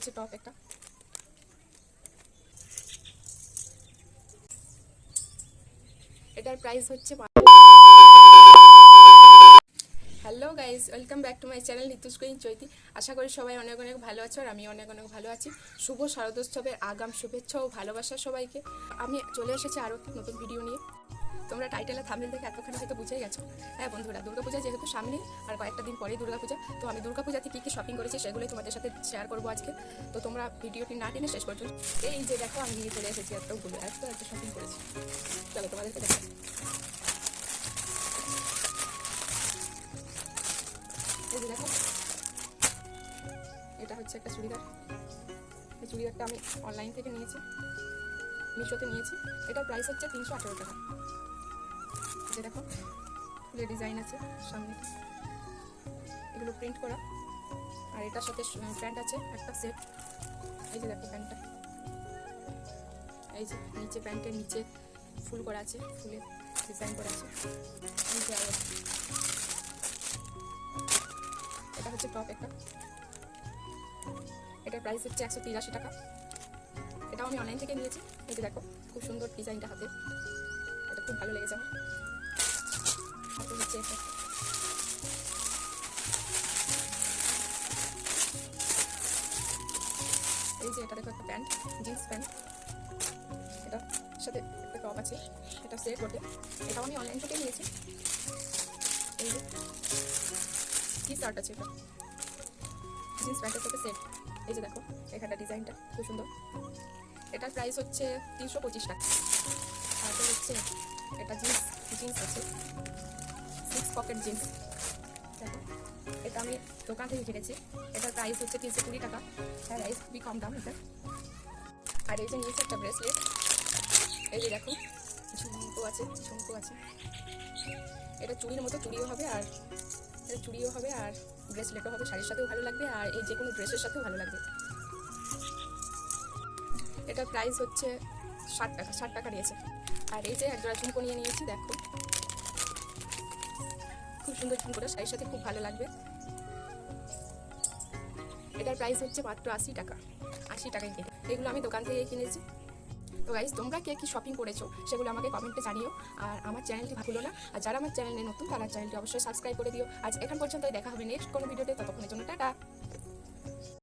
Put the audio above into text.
হচ্ছে টপ একটা। এটার প্রাইস হচ্ছে hello guys welcome back to my channel Nitu's Queen Choity আশা করি সবাই অনেক অনেক ভালো আছো আর আমি অনেক অনেক ভালো আছি। শুভ শারদোৎসবের আগাম শুভেচ্ছা ও ভালোবাসা সবাইকে। আমি চলে এসেছি আরও নতুন ভিডিও নিয়ে। তোমরা টাইটেলে থামনেল দেখে এতক্ষণ হয়তো বুঝেই গেছো। হ্যাঁ বন্ধুরা, দুর্গাপূজা যেহেতু সামনে, আর কয়েকটা দিন পরেই দুর্গাপূজা, তো আমি দুর্গাপূজাতে কী কী শপিং করেছি সেগুলোই তোমাদের সাথে শেয়ার করব আজকে। তো তোমরা ভিডিওটি না টেনে শেষ পর্যন্ত এই যে দেখো, আমি নিয়ে চলে এসেছি এতগুলো এত এত শপিং করেছি। চলো তোমাদেরকে দেখো এই দেখো, এটা হচ্ছে একটা চুড়িদার। এই চুড়িদারটা আমি অনলাইন থেকে নিয়েছি, মিশোতে নিয়েছি। এটার প্রাইস হচ্ছে তিনশো আঠারো টাকা। যে দেখো ফুলের ডিজাইন আছে সামনে। এগুলো প্রিন্ট করা। আর এটার সাথে প্যান্ট আছে, একটা সেট এই যে দেখো প্যান্টটা এই যে নিচে প্যান্টের নিচে ফুল করা আছে ফুলের ডিজাইন করা আছে। এই যে এটা হচ্ছে টপ একটা। এটার প্রাইস হচ্ছে একশো তিরাশি টাকা। এটাও আমি অনলাইন থেকে নিয়েছি। এই যে দেখো, খুব সুন্দর ডিজাইনটা হাতে। এটা খুব ভালো লেগেছে আমার। এটা। এই যে এটা দেখো একটা প্যান্ট, জিন্স প্যান্ট। এটা সাথে একটা টপ আছে, এটা সেট বটে। এটাও আমি অনলাইন থেকে নিয়েছি। এই যে কি শার্ট আছে এটা? জিন্স প্যান্টের সাথে সেট। এই যে দেখো, এখানটা ডিজাইনটা খুব সুন্দর। এটার প্রাইস হচ্ছে তিনশো পঁচিশ টাকা। তারপর হচ্ছে এটা জিন্স জিন্স আছে। Pocket jeans. দেখো, এটা আমি দোকান থেকে কিনেছি। এটার প্রাইস হচ্ছে তিনশো কুড়ি টাকা। প্রাইস খুবই কম দাম এটা। আর এই যে নিয়েছে একটা ব্রেসলেট এই যে দেখো, ঝুমকো আছে ঝুমকো আছে। এটা চুড়ির মতো চুড়িও হবে আর এটা চুড়িও হবে আর ব্রেসলেটও হবে। শাড়ির সাথেও ভালো লাগবে আর এই যে কোনো ড্রেসের সাথেও ভালো লাগবে। এটার প্রাইস হচ্ছে ষাট টাকা ষাট টাকা নিয়েছে। আর এই যে এক জোড়া ঝুমকো নিয়ে নিয়েছি, দেখো। সুন্দর ঝুমকোটা শাড়ির সাথে খুব ভালো লাগবে। এটার প্রাইস হচ্ছে মাত্র আশি টাকা, আশি টাকায় কেটে এগুলো আমি দোকান থেকে কিনেছি। তো গাইজ তোমরা কে কি শপিং করেছ, সেগুলো আমাকে কমেন্টে জানিও। আর আমার চ্যানেলটি ভুলো না, আর যারা আমার চ্যানেলে নতুন, তারা চ্যানেলটি অবশ্যই সাবস্ক্রাইব করে দিও। আজ এখন পর্যন্ত দেখা হবে নেক্সট কোনো ভিডিওতে ততক্ষণের জন্য টাটা।